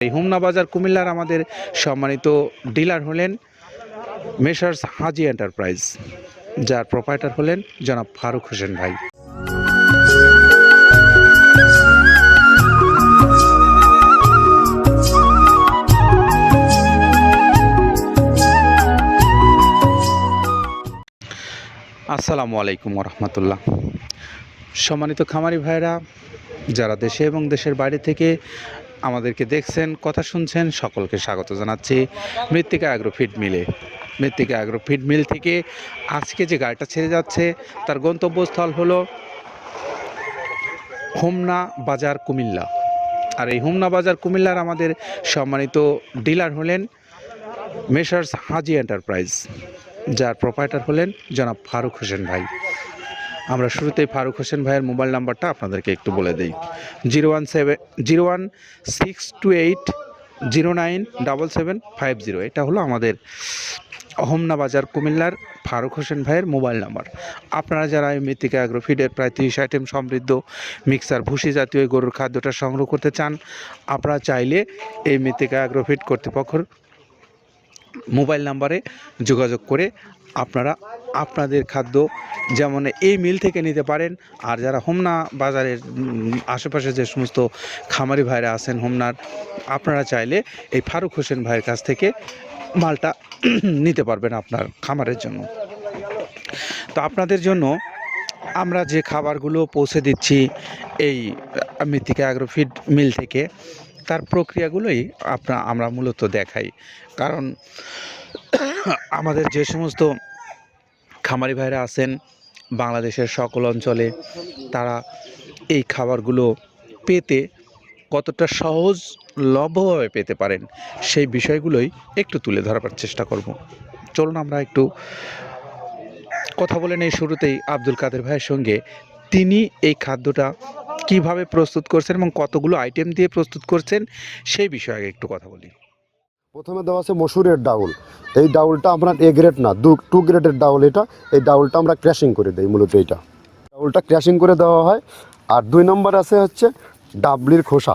এই হুমনা বাজার কুমিল্লার আমাদের সম্মানিত ডিলার হলেন মেসার্স হাজি এন্টারপ্রাইজ, যার প্রোপাইটার হলেন জনাব ফারুক হোসেন ভাই। আসসালামু আলাইকুম রহমতুল্লাহ সম্মানিত খামারি ভাইরা যারা দেশে এবং দেশের বাইরে থেকে আমাদেরকে দেখছেন, কথা শুনছেন, সকলকে স্বাগত জানাচ্ছি মৃত্তিকা অ্যাগ্রো ফিড মিলে মৃত্তিকা অ্যাগ্রো ফিড মিল থেকে আজকে যে গাড়িটা ছেড়ে যাচ্ছে, তার গন্তব্যস্থল হলো হোমনা বাজার কুমিল্লা। আর এই হোমনা বাজার কুমিল্লার আমাদের সম্মানিত ডিলার হলেন মেসার্স হাজি এন্টারপ্রাইজ, যার প্রোপাইটার হলেন জনাব ফারুক হোসেন ভাই। আমরা শুরুতেই ফারুক হোসেন ভাইয়ের মোবাইল নাম্বারটা আপনাদেরকে একটু বলে দিই। Zero one seven, zero one six two eight zero nine seven five zero. এটা হলো আমাদের হোমনা বাজার কুমিল্লার ফারুক হোসেন ভাইয়ের মোবাইল নাম্বার। আপনারা যারা এই মৃত্তিকা অ্যাগ্রোফিডের প্রায় তিরিশ আইটেম সমৃদ্ধ মিক্সার, ভুসি জাতীয় গরুর খাদ্যটা সংগ্রহ করতে চান, আপনারা চাইলে এই মৃত্তিকা অ্যাগ্রোফিড কর্তৃপক্ষের মোবাইল নাম্বারে যোগাযোগ করে আপনারা আপনাদের খাদ্য যেমন এই মিল থেকে নিতে পারেন। আর যারা হোমনা বাজারের আশেপাশে যে সমস্ত খামারি ভাইরা আছেন হোমনার, আপনারা চাইলে এই ফারুক হোসেন ভাইয়ের কাছ থেকে মালটা নিতে পারবেন আপনার খামারের জন্য। তো আপনাদের জন্য আমরা যে খাবারগুলো পৌঁছে দিচ্ছি এই মৃত্তিকা অ্যাগ্রোফিড মিল থেকে তার প্রক্রিয়াগুলোই আপনা, আমরা মূলত দেখাই। কারণ আমাদের যে সমস্ত খামারি ভাইরা আছেন, বাংলাদেশের সকল অঞ্চলে তারা এই খাবারগুলো পেতে কতটা সহজ লভ্যভাবে পেতে পারেন, সেই বিষয়গুলোই একটু তুলে ধরার চেষ্টা করব। চলুন আমরা একটু কথা বলে নেই শুরুতেই আব্দুল কাদের ভাইয়ের সঙ্গে। তিনি এই খাদ্যটা কীভাবে প্রস্তুত করছেন এবং কতগুলো আইটেম দিয়ে প্রস্তুত করছেন, সেই বিষয়ে একটু কথা বলি। প্রথমে দেওয়া আছে মসুরের ডাউল। এই ডাউলটা আপনার এ গ্রেড না, দু টু গ্রেডের ডাউল এটা। এই ডাউলটা আমরা ক্র্যাশিং করে দিই, মূলত এইটা। ডাউলটা ক্র্যাশিং করে দেওয়া হয়। আর দুই নম্বর আছে হচ্ছে ডাবলির খোসা।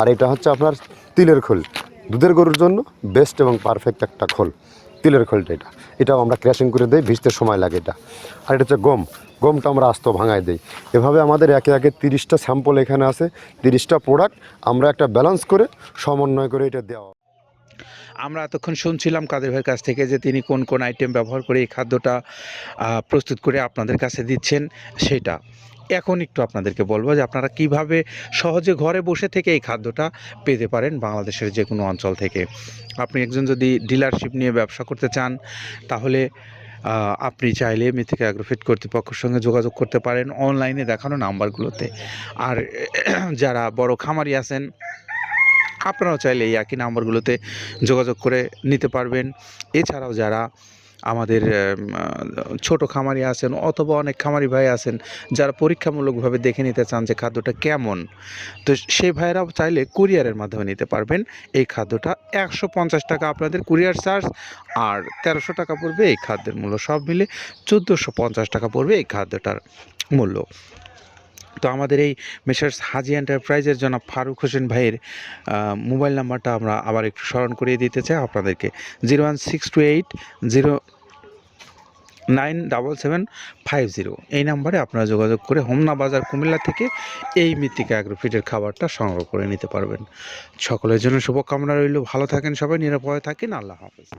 আর এটা হচ্ছে আপনার তিলের খোল। দুধের গরুর জন্য বেস্ট এবং পারফেক্ট একটা খোল। তিলের খোলটা এটা। এটাও আমরা ক্র্যাশিং করে দিই, ভিজতে সময় লাগে এটা। আর এটা হচ্ছে গম। গমটা আমরা আস্ত ভাঙায় দিই। এভাবে আমাদের একে একে তিরিশটা স্যাম্পল এখানে আছে, তিরিশটা প্রোডাক্ট আমরা একটা ব্যালেন্স করে সমন্বয় করে এটা দেওয়া আমরা এতক্ষণ শুনছিলাম কাদের ভাইয়ের কাছ থেকে যে তিনি কোন কোন আইটেম ব্যবহার করে এই খাদ্যটা প্রস্তুত করে আপনাদের কাছে দিচ্ছেন সেটা। এখন একটু আপনাদেরকে বলব যে আপনারা কীভাবে সহজে ঘরে বসে থেকে এই খাদ্যটা পেতে পারেন বাংলাদেশের যে কোনো অঞ্চল থেকে। আপনি একজন যদি ডিলারশিপ নিয়ে ব্যবসা করতে চান, তাহলে আপনি চাইলে মিথিকা অ্যাগ্রোফিট কর্তৃপক্ষের সঙ্গে যোগাযোগ করতে পারেন অনলাইনে দেখানো নাম্বারগুলোতে। আর, যারা বড় খামারি আছেন আপনারাও চাইলে এই একই নাম্বারগুলোতে যোগাযোগ করে নিতে পারবেন। এছাড়াও যারা আমাদের ছোট খামারি আছেন অথবা অনেক খামারি ভাই আছেন, যারা পরীক্ষামূলকভাবে দেখে নিতে চান যে খাদ্যটা কেমন, তো সেই ভাইয়েরাও চাইলে কুরিয়ারের মাধ্যমে নিতে পারবেন। এই খাদ্যটা একশো পঞ্চাশ টাকা আপনাদের কুরিয়ার চার্জ আর তেরোশো টাকা পড়বে এই খাদ্যের মূল্য সব মিলে চোদ্দোশো পঞ্চাশ টাকা পড়বে এই খাদ্যটার মূল্য। তো আমাদের এই মেসার্স হাজি এন্টারপ্রাইজের জনাব ফারুক হোসেন ভাইয়ের মোবাইল নাম্বারটা আমরা আবার একটু স্মরণ করিয়ে দিতে চাই আপনাদেরকে। Zero one six two eight, zero nine double seven five zero. এই নাম্বারে আপনারা যোগাযোগ করে হোমনা বাজার কুমিল্লা থেকে এই মৃত্তিকা অ্যাগ্রোফিটের খাবারটা সংগ্রহ করে নিতে পারবেন। সকলের জন্য শুভকামনা রইল। ভালো থাকেন সবাই, নিরাপদে থাকেন। আল্লাহ হাফেজ।